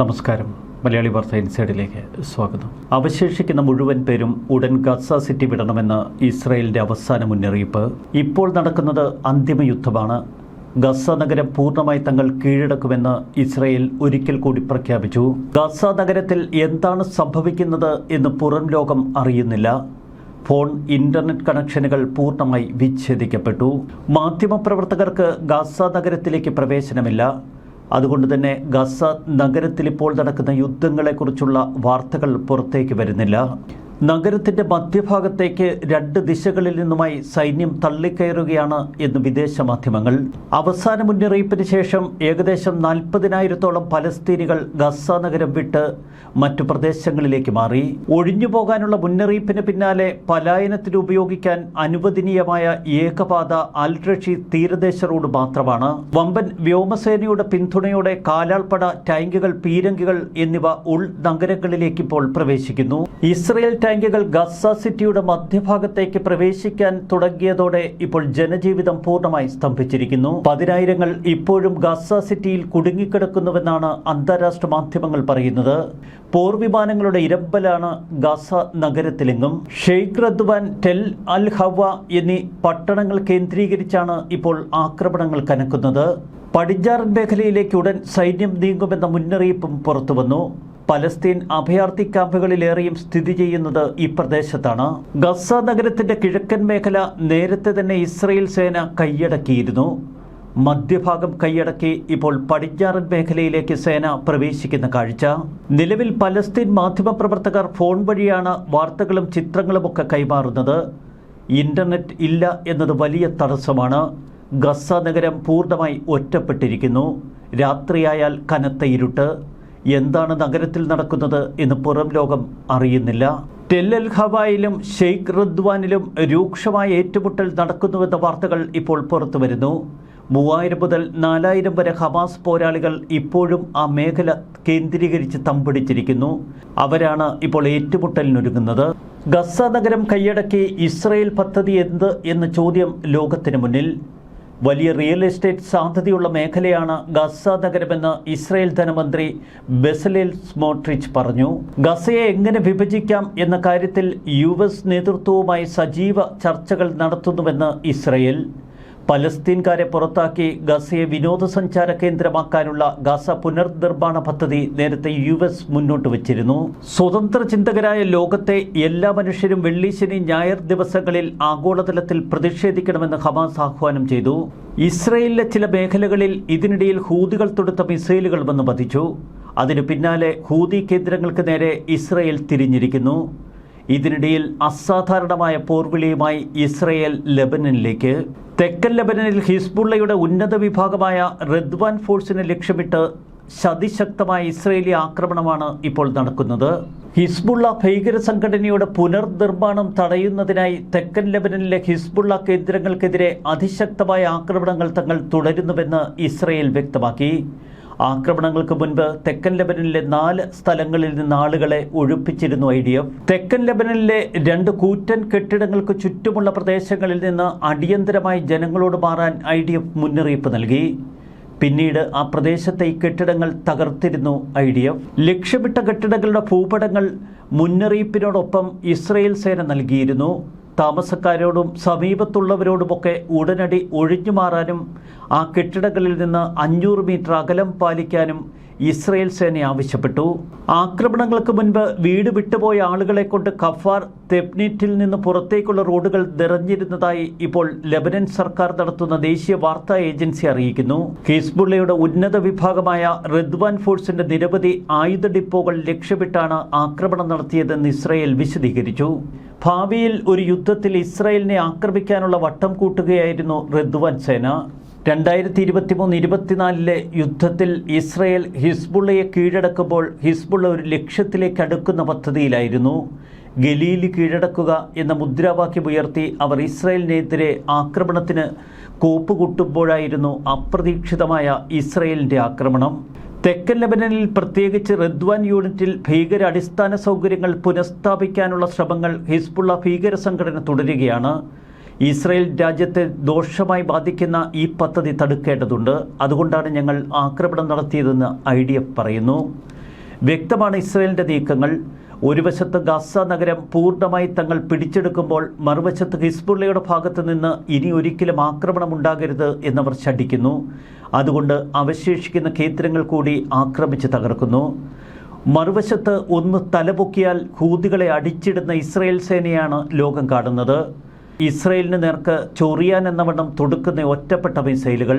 നമസ്കാരം. മലയാളി വാർത്ത ഇൻസൈഡിലേക്ക് സ്വാഗതം. അവശേഷിക്കുന്ന മുഴുവൻ പേരും ഉടൻ ഗസ സിറ്റി വിടണമെന്ന് ഇസ്രായേലിന്റെ അവസാന മുന്നറിയിപ്പ്. ഇപ്പോൾ നടക്കുന്നത് അന്തിമ യുദ്ധമാണ്. ഗസ നഗരം പൂർണമായി തങ്ങൾ കീഴടക്കുമെന്ന് ഇസ്രായേൽ ഒരിക്കൽ കൂടി പ്രഖ്യാപിച്ചു. ഗസ നഗരത്തിൽ എന്താണ് സംഭവിക്കുന്നത് എന്ന് പുറം ലോകം അറിയുന്നില്ല. ഫോൺ ഇന്റർനെറ്റ് കണക്ഷനുകൾ പൂർണമായി വിച്ഛേദിക്കപ്പെട്ടു. മാധ്യമപ്രവർത്തകർക്ക് ഗാസ നഗരത്തിലേക്ക് പ്രവേശനമില്ല. അതുകൊണ്ട് തന്നെ ഗസ നഗരത്തിൽ ഇപ്പോൾ നടക്കുന്ന യുദ്ധങ്ങളെക്കുറിച്ചുള്ള വാർത്തകൾ പുറത്തേക്ക് വരുന്നില്ല. നഗരത്തിന്റെ മധ്യഭാഗത്തേക്ക് രണ്ട് ദിശകളിൽ നിന്നുമായി സൈന്യം തള്ളിക്കയറുകയാണ് എന്ന് വിദേശ മാധ്യമങ്ങൾ. അവസാന മുന്നറിയിപ്പിന് ശേഷം ഏകദേശം നാൽപ്പതിനായിരത്തോളം പലസ്തീനികൾ ഗസ നഗരം വിട്ട് മറ്റു പ്രദേശങ്ങളിലേക്ക് മാറി. ഒഴിഞ്ഞു പോകാനുള്ള മുന്നറിയിപ്പിന് പിന്നാലെ പലായനത്തിന് ഉപയോഗിക്കാൻ അനുവദനീയമായ ഏകപാത അൽ റഷീദ് തീരദേശ റോഡ് മാത്രമാണ്. വമ്പൻ വ്യോമസേനയുടെ പിന്തുണയോടെ കാലാൾപ്പട ടാങ്കുകൾ പീരങ്കികൾ എന്നിവ ഉൾ നഗരങ്ങളിലേക്ക് ഇപ്പോൾ പ്രവേശിക്കുന്നു. ഇസ്രയേൽ ടാങ്കുകൾ ഗസ സിറ്റിയുടെ മധ്യഭാഗത്തേക്ക് പ്രവേശിക്കാൻ തുടങ്ങിയതോടെ ഇപ്പോൾ ജനജീവിതം പൂർണമായി സ്തംഭിച്ചിരിക്കുന്നു. പതിനായിരങ്ങൾ ഇപ്പോഴും ഗസ സിറ്റിയിൽ കുടുങ്ങിക്കിടക്കുന്നുവെന്നാണ് അന്താരാഷ്ട്ര മാധ്യമങ്ങൾ പറയുന്നത്. പോർവിമാനങ്ങളുടെ ഇരമ്പലാണ് Gaza നഗരത്തിലെങ്ങും. Sheikh Radwan Tel al Hawa എന്നീ പട്ടണങ്ങൾ കേന്ദ്രീകരിച്ചാണ് ഇപ്പോൾ ആക്രമണങ്ങൾ കനക്കുന്നത്. പടിഞ്ഞാറൻ മേഖലയിലേക്ക് ഉടൻ സൈന്യം നീങ്ങുമെന്ന മുന്നറിയിപ്പും പുറത്തുവന്നു. പലസ്തീൻ അഭയാർത്ഥി ക്യാമ്പുകളിലേറെയും സ്ഥിതി ചെയ്യുന്നത് ഈ പ്രദേശത്താണ്. ഗസ നഗരത്തിന്റെ കിഴക്കൻ മേഖല നേരത്തെ തന്നെ ഇസ്രയേൽ സേന കൈയടക്കിയിരുന്നു. മധ്യഭാഗം കൈയടക്കി ഇപ്പോൾ പടിഞ്ഞാറൻ മേഖലയിലേക്ക് സേന പ്രവേശിക്കുന്ന കാഴ്ച. നിലവിൽ പലസ്തീൻ മാധ്യമപ്രവർത്തകർ ഫോൺ വഴിയാണ് വാർത്തകളും ചിത്രങ്ങളുമൊക്കെ കൈമാറുന്നത്. ഇന്റർനെറ്റ് ഇല്ല എന്നത് വലിയ തടസ്സമാണ്. ഗസ നഗരം പൂർണമായി ഒറ്റപ്പെട്ടിരിക്കുന്നു. രാത്രിയായാൽ കനത്ത ഇരുട്ട്. എന്താണ് നഗരത്തിൽ നടക്കുന്നത് എന്ന് പുറം ലോകം അറിയുന്നില്ല. ടെല്ലൽ ഹവായിലും ഷെയ്ഖ് റദ്വാനിലും രൂക്ഷമായ ഏറ്റുമുട്ടൽ നടക്കുന്നുവെന്ന വാർത്തകൾ ഇപ്പോൾ പുറത്തു വരുന്നു. മൂവായിരം മുതൽ നാലായിരം വരെ ഹമാസ് പോരാളികൾ ഇപ്പോഴും ആ മേഖല കേന്ദ്രീകരിച്ച് തമ്പിടിച്ചിരിക്കുന്നു. അവരാണ് ഇപ്പോൾ ഏറ്റുമുട്ടലിനൊരുങ്ങുന്നത്. ഗസ നഗരം കൈയടക്കി ഇസ്രയേൽ പദ്ധതി എന്ത് എന്ന ചോദ്യം ലോകത്തിന് മുന്നിൽ. വലിയ റിയൽ എസ്റ്റേറ്റ് സാധ്യതയുള്ള മേഖലയാണ് ഗസ നഗരമെന്ന് ഇസ്രായേൽ ധനമന്ത്രി ബെസലേൽ സ്മോട്രിച്ച് പറഞ്ഞു. ഗസയെ എങ്ങനെ വിഭജിക്കാം എന്ന കാര്യത്തിൽ യു എസ് നേതൃത്വവുമായി സജീവ ചർച്ചകൾ നടത്തുന്നുവെന്ന് ഇസ്രയേൽ. പലസ്തീൻകാരെ പുറത്താക്കി ഗസയെ വിനോദസഞ്ചാര കേന്ദ്രമാക്കാനുള്ള ഗസ പുനർനിർമ്മാണ പദ്ധതി നേരത്തെ യു എസ് മുന്നോട്ട് വച്ചിരുന്നു. സ്വതന്ത്ര ചിന്തകരായ ലോകത്തെ എല്ലാ മനുഷ്യരും വെള്ളി ശനി ഞായർ ദിവസങ്ങളിൽ ആഗോളതലത്തിൽ പ്രതിഷേധിക്കണമെന്ന് ഹമാസ് ആഹ്വാനം ചെയ്തു. ഇസ്രയേലിലെ ചില മേഖലകളിൽ ഇതിനിടയിൽ ഹൂതികൾ തൊടുത്ത മിസൈലുകൾ വന്ന് പതിച്ചു. അതിനു പിന്നാലെ ഹൂതി കേന്ദ്രങ്ങൾക്ക് നേരെ ഇസ്രയേൽ തിരിഞ്ഞിരിക്കുന്നു. ഇതിനിടയിൽ അസാധാരണമായ പോർവിളിയുമായി ഇസ്രയേൽ ലെബനനിലേക്ക്. തെക്കൻ ലെബനനിൽ ഹിസ്ബുള്ളയുടെ ഉന്നത വിഭാഗമായ റദ്വാൻ ഫോഴ്സിനെ ലക്ഷ്യമിട്ട് ശതിശക്തമായ ഇസ്രയേലി ആക്രമണമാണ് ഇപ്പോൾ നടക്കുന്നത്. ഹിസ്ബുള്ള ഭീകര സംഘടനയുടെ പുനർനിർമ്മാണം തടയുന്നതിനായി തെക്കൻ ലെബനനിലെ ഹിസ്ബുള്ള കേന്ദ്രങ്ങൾക്കെതിരെ അതിശക്തമായ ആക്രമണങ്ങൾ തങ്ങൾ തുടരുന്നുവെന്ന് ഇസ്രയേൽ വ്യക്തമാക്കി. ആക്രമണങ്ങൾക്ക് മുൻപ് തെക്കൻ ലെബനനിലെ നാല് സ്ഥലങ്ങളിൽ നിന്ന് ആളുകളെ ഒഴിപ്പിച്ചിരുന്നു ഐ ഡി എഫ്. തെക്കൻ ലെബനനിലെ രണ്ട് കൂറ്റൻ കെട്ടിടങ്ങൾക്ക് ചുറ്റുമുള്ള പ്രദേശങ്ങളിൽ നിന്ന് അടിയന്തരമായി ജനങ്ങളോട് മാറാൻ ഐ ഡി എഫ് മുന്നറിയിപ്പ് നൽകി. പിന്നീട് ആ പ്രദേശത്തെ ഈ കെട്ടിടങ്ങൾ തകർത്തിരുന്നു ഐ ഡി എഫ്. ലക്ഷ്യമിട്ട കെട്ടിടങ്ങളുടെ ഭൂപടങ്ങൾ മുന്നറിയിപ്പിനോടൊപ്പം ഇസ്രയേൽ സേന നൽകിയിരുന്നു. താമസക്കാരോടും സമീപത്തുള്ളവരോടുമൊക്കെ ഉടനടി ഒഴിഞ്ഞു മാറാനും ആ കെട്ടിടങ്ങളിൽ നിന്ന് അഞ്ഞൂറ് മീറ്റർ അകലം പാലിക്കാനും ഇസ്രയേൽ സേന ആവശ്യപ്പെട്ടു. ആക്രമണങ്ങൾക്ക് മുൻപ് വീട് വിട്ടുപോയ ആളുകളെ കൊണ്ട് കഫാർ തെപ്നീറ്റിൽ നിന്ന് പുറത്തേക്കുള്ള റോഡുകൾ നിറഞ്ഞിരുന്നതായി ഇപ്പോൾ ലെബനൻ സർക്കാർ നടത്തുന്ന ദേശീയ വാർത്താ ഏജൻസി അറിയിക്കുന്നു. ഹിസ്ബുള്ളയുടെ ഉന്നത വിഭാഗമായ റിദ്വാൻ ഫോഴ്സിന്റെ നിരവധി ആയുധ ഡിപ്പോകൾ ലക്ഷ്യമിട്ടാണ് ആക്രമണം നടത്തിയതെന്ന് ഇസ്രയേൽ വിശദീകരിച്ചു. ഭാവിയിൽ ഒരു യുദ്ധത്തിൽ ഇസ്രായേലിനെ ആക്രമിക്കാനുള്ള വട്ടം കൂട്ടുകയായിരുന്നു റിദ്വാൻ സേന. രണ്ടായിരത്തി ഇരുപത്തിമൂന്ന് ഇരുപത്തിനാലിലെ യുദ്ധത്തിൽ ഇസ്രയേൽ ഹിസ്ബുള്ളയെ കീഴടക്കുമ്പോൾ ഹിസ്ബുള്ള ഒരു ലക്ഷ്യത്തിലേക്ക് അടുക്കുന്ന പദ്ധതിയിലായിരുന്നു. ഗലീലി കീഴടക്കുക എന്ന മുദ്രാവാക്യം ഉയർത്തി അവർ ഇസ്രയേലിനെതിരെ ആക്രമണത്തിന് കോപ്പുകൂട്ടുമ്പോഴായിരുന്നു അപ്രതീക്ഷിതമായ ഇസ്രയേലിന്റെ ആക്രമണം. തെക്കൻ ലബനനിൽ പ്രത്യേകിച്ച് റദ്വാൻ യൂണിറ്റിൽ ഭീകര അടിസ്ഥാന സൗകര്യങ്ങൾ പുനഃസ്ഥാപിക്കാനുള്ള ശ്രമങ്ങൾ ഹിസ്ബുള്ള ഭീകര സംഘടന തുടരുകയാണ്. ഇസ്രയേൽ രാജ്യത്തെ ദോഷമായി ബാധിക്കുന്ന ഈ പദ്ധതി തടുക്കേണ്ടതുണ്ട്. അതുകൊണ്ടാണ് ഞങ്ങൾ ആക്രമണം നടത്തിയതെന്ന് ഐ ഡി എഫ് പറയുന്നു. വ്യക്തമാണ് ഇസ്രയേലിന്റെ നീക്കങ്ങൾ. ഒരു വശത്ത് ഗസ നഗരം പൂർണമായി തങ്ങൾ പിടിച്ചെടുക്കുമ്പോൾ മറുവശത്ത് ഹിസ്ബുള്ളയുടെ ഭാഗത്തു നിന്ന് ഇനി ഒരിക്കലും ആക്രമണം ഉണ്ടാകരുത് എന്നവർ ശഠിക്കുന്നു. അതുകൊണ്ട് അവശേഷിക്കുന്ന കേന്ദ്രങ്ങൾ കൂടി ആക്രമിച്ച് തകർക്കുന്നു. മറുവശത്ത് ഒന്ന് തലപൊക്കിയാൽ ഹൂതികളെ അടിച്ചിടുന്ന ഇസ്രയേൽ സേനയാണ് ലോകം കാണുന്നത്. ഇസ്രയേലിന് നേർക്ക് ചൊറിയാൻ എന്നവണ്ണം തൊടുക്കുന്ന ഒറ്റപ്പെട്ട മിസൈലുകൾ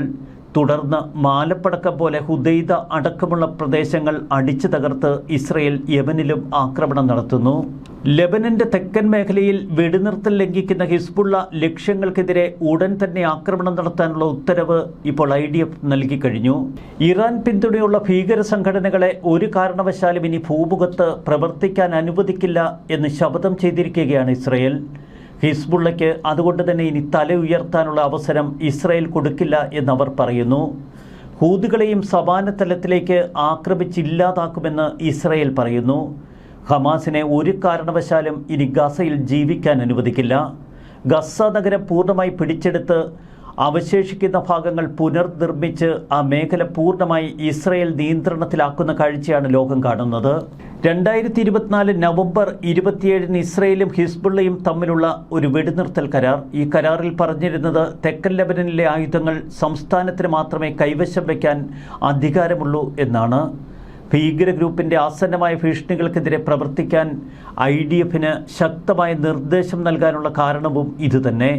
തുടർന്ന് മാലപ്പടക്കം പോലെ ഹുദൈദ അടക്കമുള്ള പ്രദേശങ്ങൾ അടിച്ചു തകർത്ത് ഇസ്രയേൽ യമനിലും ആക്രമണം നടത്തുന്നു. ലെബനന്റെ തെക്കൻ മേഖലയിൽ വെടിനിർത്തൽ ലംഘിക്കുന്ന ഹിസ്ബുള്ള ലക്ഷ്യങ്ങൾക്കെതിരെ ഉടൻ തന്നെ ആക്രമണം നടത്താനുള്ള ഉത്തരവ് ഇപ്പോൾ ഐ ഡി എഫ് നൽകിക്കഴിഞ്ഞു ഇറാൻ പിന്തുണയുള്ള ഭീകര സംഘടനകളെ ഒരു കാരണവശാലും ഇനി ഭൂമുഖത്ത് പ്രവർത്തിക്കാൻ അനുവദിക്കില്ല എന്ന് ശപഥം ചെയ്തിരിക്കുകയാണ് ഇസ്രയേൽ. ഹിസ്ബുള്ളയ്ക്ക് അതുകൊണ്ട് തന്നെ ഇനി തല ഉയർത്താനുള്ള അവസരം ഇസ്രായേൽ കൊടുക്കില്ല എന്നവർ പറയുന്നു. ഹൂതുകളെയും സമാന തലത്തിലേക്ക് ആക്രമിച്ചില്ലാതാക്കുമെന്ന് ഇസ്രയേൽ പറയുന്നു. ഹമാസിനെ ഒരു കാരണവശാലും ഇനി ഗസയിൽ ജീവിക്കാൻ അനുവദിക്കില്ല. ഗസ നഗരം പൂർണമായി പിടിച്ചെടുത്ത് അവശേഷിക്കുന്ന ഭാഗങ്ങൾ പുനർനിർമ്മിച്ച് ആ മേഖല പൂർണമായി ഇസ്രയേൽ നിയന്ത്രണത്തിലാക്കുന്ന കാഴ്ചയാണ് ലോകം കാണുന്നത്. രണ്ടായിരത്തി ഇരുപത്തിനാല് നവംബർ ഇരുപത്തിയേഴിന് ഇസ്രയേലും ഹിസ്ബുള്ളയും തമ്മിലുള്ള ഒരു വെടിനിർത്തൽ കരാർ. ഈ കരാറിൽ പറഞ്ഞിരുന്നത് തെക്കൻ ലബനനിലെ ആയുധങ്ങൾ സംസ്ഥാനത്തിന് മാത്രമേ കൈവശം വയ്ക്കാൻ അധികാരമുള്ളൂ എന്നാണ്. ഭീകര ഗ്രൂപ്പിന്റെ ആസന്നമായ ഭീഷണികൾക്കെതിരെ പ്രവർത്തിക്കാൻ ഐ ഡി എഫിന് ശക്തമായ നിർദ്ദേശം നൽകാനുള്ള കാരണവും ഇതുതന്നെ.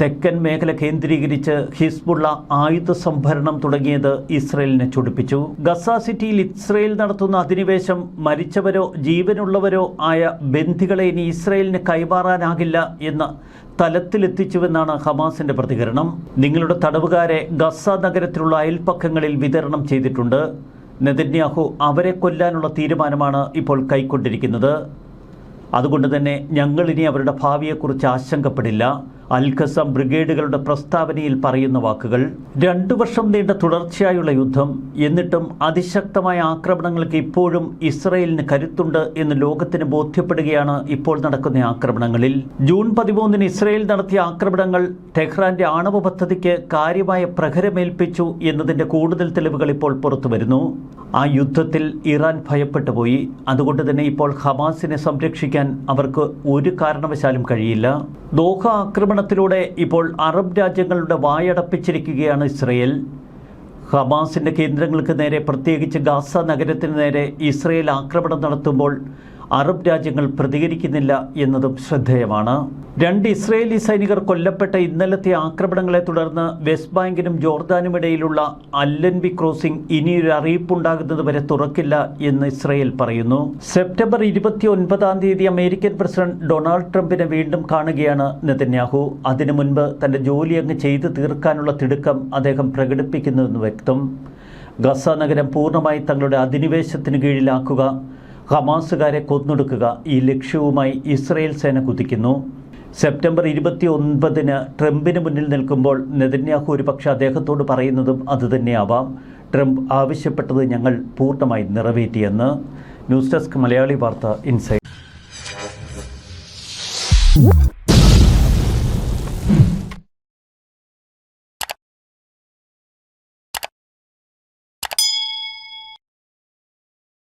തെക്കൻ മേഖല കേന്ദ്രീകരിച്ച് ഹിസ്ബുള്ള ആയുധ സംഭരണം തുടങ്ങിയത് ഇസ്രയേലിനെ ചൊടിപ്പിച്ചു. ഗസ സിറ്റിയിൽ ഇസ്രയേൽ നടത്തുന്ന അധിനിവേശം മരിച്ചവരോ ജീവനുള്ളവരോ ആയ ബന്ധികളെ ഇനി ഇസ്രയേലിന് കൈമാറാനാകില്ല എന്ന തലത്തിലെത്തിച്ചുവെന്നാണ് ഹമാസിന്റെ പ്രതികരണം. നിങ്ങളുടെ തടവുകാരെ ഗസ നഗരത്തിലുള്ള അയൽപ്പക്കങ്ങളിൽ വിതരണം ചെയ്തിട്ടുണ്ട്. നെതന്യാഹു അവരെ കൊല്ലാനുള്ള തീരുമാനമാണ് ഇപ്പോൾ കൈക്കൊണ്ടിരിക്കുന്നത്. അതുകൊണ്ട് തന്നെ ഞങ്ങളിനി അവരുടെ ഭാവിയെക്കുറിച്ച് ആശങ്കപ്പെടില്ല. അൽഖസം ബ്രിഗേഡുകളുടെ പ്രസ്താവനയിൽ പറയുന്ന വാക്കുകൾ രണ്ടു വർഷം നീണ്ട തുടർച്ചയായുള്ള യുദ്ധം എന്നിട്ടും അതിശക്തമായ ആക്രമണങ്ങൾക്ക് ഇപ്പോഴും ഇസ്രയേലിന് കരുത്തുണ്ട് എന്ന് ലോകത്തിന് ബോധ്യപ്പെടുകയാണ് ഇപ്പോൾ നടക്കുന്ന ആക്രമണങ്ങളിൽ. ജൂൺ പതിമൂന്നിന് ഇസ്രയേൽ നടത്തിയ ആക്രമണങ്ങൾ ടെഹ്റാന്റെ ആണവ പദ്ധതിക്ക് കാര്യമായ പ്രഹരമേൽപ്പിച്ചു എന്നതിന്റെ കൂടുതൽ തെളിവുകൾ ഇപ്പോൾ പുറത്തുവരുന്നു ആ യുദ്ധത്തിൽ ഇറാൻ ഭയപ്പെട്ടു പോയി. അതുകൊണ്ട് തന്നെ ഇപ്പോൾ ഹമാസിനെ സംരക്ഷിക്കാൻ അവർക്ക് ഒരു കാരണവശാലും കഴിയില്ല. ദോഹ ആക്രമണത്തിലൂടെ ഇപ്പോൾ അറബ് രാജ്യങ്ങളുടെ വായടപ്പിച്ചിരിക്കുകയാണ് ഇസ്രയേൽ. ഹമാസിന്റെ കേന്ദ്രങ്ങൾക്ക് നേരെ പ്രത്യേകിച്ച് ഗാസ നഗരത്തിന് നേരെ ഇസ്രയേൽ ആക്രമണം നടത്തുമ്പോൾ അറബ് രാജ്യങ്ങൾ പ്രതികരിക്കുന്നില്ല എന്നതും ശ്രദ്ധേയമാണ്. രണ്ട് ഇസ്രയേലി സൈനികർ കൊല്ലപ്പെട്ട ഇന്നലത്തെ ആക്രമണങ്ങളെ തുടർന്ന് വെസ്റ്റ് ബാങ്കിനും ജോർദാനും ഇടയിലുള്ള അല്ലൻബി ക്രോസിംഗ് ഇനിയൊരു അറിയിപ്പുണ്ടാകുന്നത് വരെ തുറക്കില്ല എന്ന് ഇസ്രയേൽ പറയുന്നു. സെപ്റ്റംബർ ഇരുപത്തി ഒൻപതാം തീയതി അമേരിക്കൻ പ്രസിഡന്റ് ഡൊണാൾഡ് ട്രംപിനെ വീണ്ടും കാണുകയാണ് നെതന്യാഹു. അതിനു മുൻപ് തന്റെ ജോലി അങ്ങ് ചെയ്തു തീർക്കാനുള്ള തിടുക്കം അദ്ദേഹം പ്രകടിപ്പിക്കുന്നുവെന്ന് വ്യക്തം. ഗസ നഗരം പൂർണമായി തങ്ങളുടെ അധിനിവേശത്തിന് കീഴിലാക്കുക ഹമാസുകാരെ കൊന്നൊടുക്കുക ഈ ലക്ഷ്യവുമായി ഇസ്രയേൽ സേന കുതിക്കുന്നു. സെപ്റ്റംബർ ഇരുപത്തി ഒൻപതിന് ട്രംപിന് മുന്നിൽ നിൽക്കുമ്പോൾ നെതന്യാഹു ഒരുപക്ഷെ അദ്ദേഹത്തോട് പറയുന്നതും അതുതന്നെയാവാം ട്രംപ് ആവശ്യപ്പെട്ടത് ഞങ്ങൾ പൂർണമായി നിറവേറ്റിയെന്ന്. ന്യൂസ് ഡെസ്ക് മലയാളി വാർത്ത ഇൻസൈറ്റ്